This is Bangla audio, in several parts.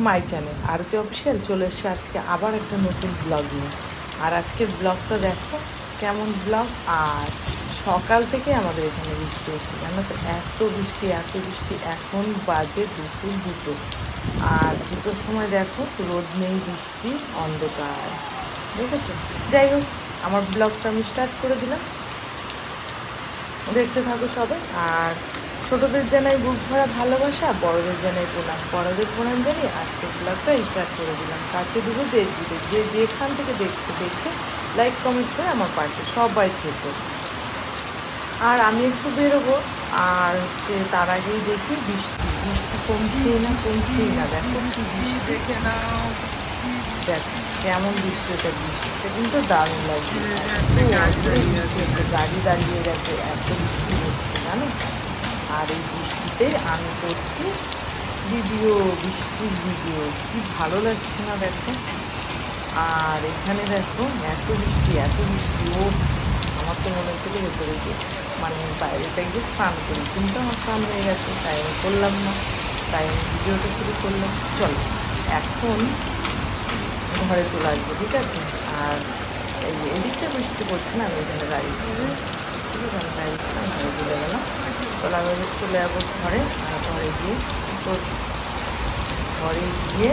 মাই চ্যানেল আরতি অফিসিয়াল চলে এসছে আজকে আবার একটা নতুন ব্লগ নিয়ে। আর আজকের ব্লগটা দেখো, কেমন ব্লগ আর সকাল থেকে আমাদের এখানে বৃষ্টি হচ্ছে, জানো তো? এত বৃষ্টি এত বৃষ্টি। এখন বাজে দুপুর দুটো। আর দুটোর সময় দেখো, রোদ নেই, বৃষ্টি, অন্ধকার। দেখেছ? যাই হোক, আমার ব্লগটা আমি স্টার্ট করে দিলাম। দেখতে থাকো সবাই। আর ছোটদের জানাই বুক ভরা ভালোবাসা বড়দের জানাই প্রণাম। বড়দের প্রণাম জানি আজকে ব্লগটা স্টার্ট করে দিলাম। কাছে দুটো দেশ বিদেশ যে যেখান থেকে দেখছে দেখে লাইক কমেন্ট করে আমার পাশে সবাই থেকো। আর আমি একটু বেরোবো আর হচ্ছে তার আগেই দেখি বৃষ্টি। বৃষ্টি কমছেই না কমছেই না। দেখো কি বৃষ্টি। দেখে না দেখ কেমন বৃষ্টি এটা বৃষ্টিটা কিন্তু দারুণ লাগছে। এত গাড়ি দাঁড়িয়ে গেছে। এত বৃষ্টি হচ্ছে জানো? আর এই বৃষ্টিতে আমি করছি ভিডিও, বৃষ্টির ভিডিও। কি ভালো লাগছে না দেখো? আর এখানে দেখো, এত বৃষ্টি এত বৃষ্টি ও আমার তো মনে হচ্ছে ভেতরে গিয়ে মানে বাইরেটা গিয়ে স্নান করি। কিন্তু আমার স্নান হয়ে গেছে, তাই আমি করলাম না, তাই আমি ভিডিওটা শুরু করলাম। চলো, এখন ঘরে চলে আসব, ঠিক আছে? আর এই এদিকটা বৃষ্টি পড়ছে না, আমি এখানে দাঁড়িয়েছি আমি দাঁড়িয়েছিলাম ঘরে চলে গেলাম চলো আমি চলে যাব ঘরে ঘরে গিয়ে তো ঘরে গিয়ে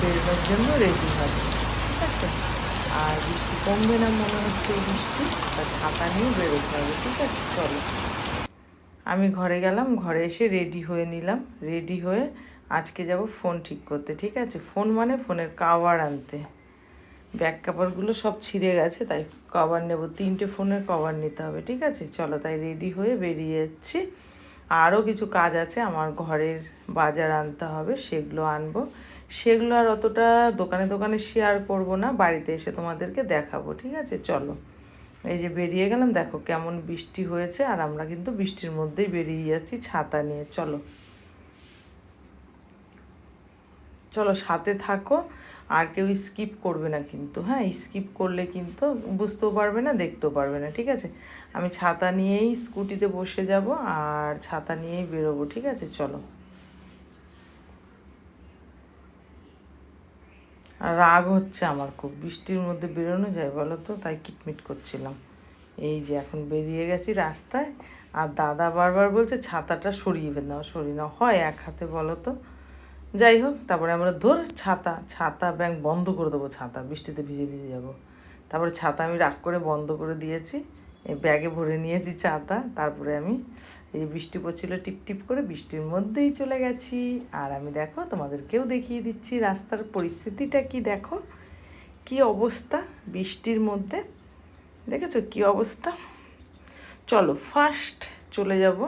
বেরোনোর জন্য রেডি হবে ঠিক আছে আর বৃষ্টি কমবে না মনে হচ্ছে এই বৃষ্টি তা ছাতা নিয়ে বেরোতে হবে ঠিক আছে চলো আমি ঘরে গেলাম ঘরে এসে রেডি হয়ে নিলাম। রেডি হয়ে আজকে যাব ফোন ঠিক করতে, ঠিক আছে? ফোন মানে ফোনের কাভার আনতে। ব্যাক কাভারগুলো সব ছিঁড়ে গেছে, তাই কভার নেব। তিনটে ফোনের কভার নিতে হবে, ঠিক আছে? চলো তাই রেডি হয়ে বেরিয়ে যাচ্ছি আরও কিছু কাজ আছে, আমার ঘরের বাজার আনতে হবে, সেগুলো আনব। সেগুলো আর অতটা দোকানে দোকানে শেয়ার করব না, বাড়িতে এসে তোমাদেরকে দেখাবো, ঠিক আছে? চলো। এই যে বেরিয়ে গেলাম, দেখো কেমন বৃষ্টি হয়েছে, আর আমরা কিন্তু বৃষ্টির মধ্যেই বেরিয়ে যাচ্ছি ছাতা নিয়ে, চলো। চলো সাথে থাকো, আর কেউ স্কিপ করবে না কিন্তু হ্যাঁ? স্কিপ করলে কিন্তু বুঝতেও পারবে না, দেখতেও পারবে না, ঠিক আছে? আমি ছাতা নিয়েই স্কুটিতে বসে যাব, আর ছাতা নিয়েই বেরোবো, ঠিক আছে? চলো। রাগ হচ্ছে আমার খুব, বৃষ্টির মধ্যে বেরোনো যায় বলো তো? তাই কিটমিট করছিলাম। এই যে এখন বেরিয়ে গেছি রাস্তায়, আর দাদা বারবার বলছে, ছাতাটা সরিয়ে নাও সরিয়ে নাও। হয় এক হাতে বলো তো? যাই হোক তারপরে আমরা ধর ছাতা ছাতা ব্যাংক বন্ধ করে দেবো, ছাতা, বৃষ্টিতে ভিজে ভিজে যাব। তারপরে ছাতা আমি রাগ করে বন্ধ করে দিয়েছি, এই ব্যাগে ভরে নিয়েছি ছাতা, তারপরে আমি এই বৃষ্টি পড়ছিল, টিপ টিপ করে বৃষ্টির মধ্যেই চলে গেছি। আর আমি দেখো, তোমাদেরকেও দেখিয়ে দিচ্ছি, রাস্তার পরিস্থিতিটা কি দেখো? কি অবস্থা বৃষ্টির মধ্যে? দেখেছ কি অবস্থা? চলো ফার্স্ট চলে যাব।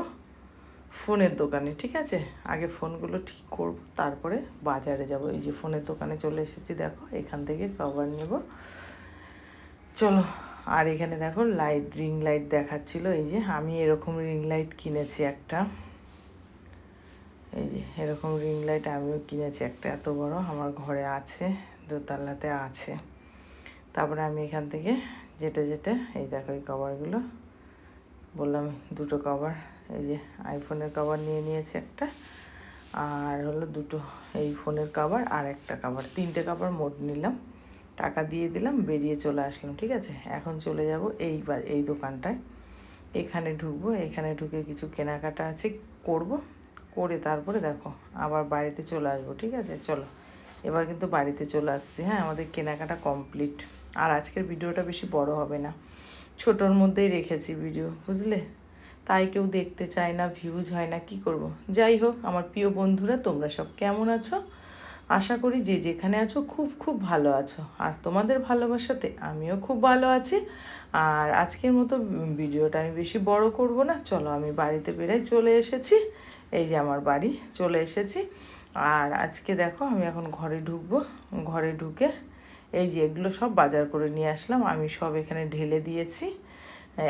ফোনের দোকানে, ঠিক আছে? আগে ফোনগুলো ঠিক করব, তারপরে বাজারে যাব। এই যে ফোনের দোকানে চলে এসেছি, দেখো, এখান থেকে কভার নেব। চলো, আর এখানে দেখো লাইট রিং লাইট দেখাচ্ছিল। এই যে, আমি এরকম রিং লাইট কিনেছি একটা। এই যে, এরকম রিং লাইট আমিও কিনেছি একটা, এত বড়, আমার ঘরে আছে, দোতলাতে আছে। তারপরে আমি এখান থেকে যেটা যেটা এই দেখো এই কভারগুলো বললাম দুটো কভার এই যে আইফোনের কভার নিয়ে নিয়েছে একটা, আর হলো দুটো এই ফোনের কভার আর একটা কভার তিনটে কভার মোট নিলাম, টাকা দিয়ে দিলাম, বেরিয়ে চলে আসলাম, ঠিক আছে? এখন চলে যাব এই এই দোকানটায়। এখানে ঢুকবো, এখানে ঢুকে কিছু কেনাকাটা আছে, করব, করে তারপরে দেখো, আবার বাড়িতে চলে আসব, ঠিক আছে? চলো, এবার কিন্তু বাড়িতে চলে আসছি হ্যাঁ? আমাদের কেনাকাটা কমপ্লিট আর আজকের ভিডিওটা বেশি বড় হবে না। ছোটোর মধ্যেই রেখেছি ভিডিও বুঝলে? তাই কেউ দেখতে চায় না ভিউজ হয় না, কি করব। যাই হোক, আমার প্রিয় বন্ধুরা, তোমরা সব কেমন আছো? আশা করি যে যেখানে আছো, খুব খুব ভালো আছো। আর তোমাদের ভালোবাসাতে আমিও খুব ভালো আছি। আর আজকের মতো ভিডিওটা আমি বেশি বড় করব না। চলো, আমি বাড়িতে বেরাই চলে এসেছি। এই যে আমার বাড়ি, চলে এসেছি। আর আজকে দেখো, আমি এখন ঘরে ঢুকবো। ঘরে ঢুকে এই যে এগুলো সব বাজার করে নিয়ে আসলাম। আমি সব এখানে ঢেলে দিয়েছি।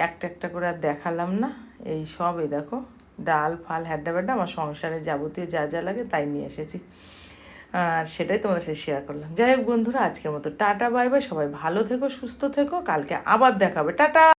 একটা একটা করে আর দেখালাম না। এই সব এই দেখো, ডাল, ফাল, হ্যাড্ডা ব্যাড্ডা আমার সংসারে যাবতীয় যা যা লাগে তাই নিয়ে এসেছি। আর সেটাই তোমাদের সাথে শেয়ার করলাম। যাই হোক বন্ধুরা, আজকের মতো টাটা, বাই বাই, সবাই ভালো থেকো, সুস্থ থেকো, কালকে আবার দেখাবে। টাটা!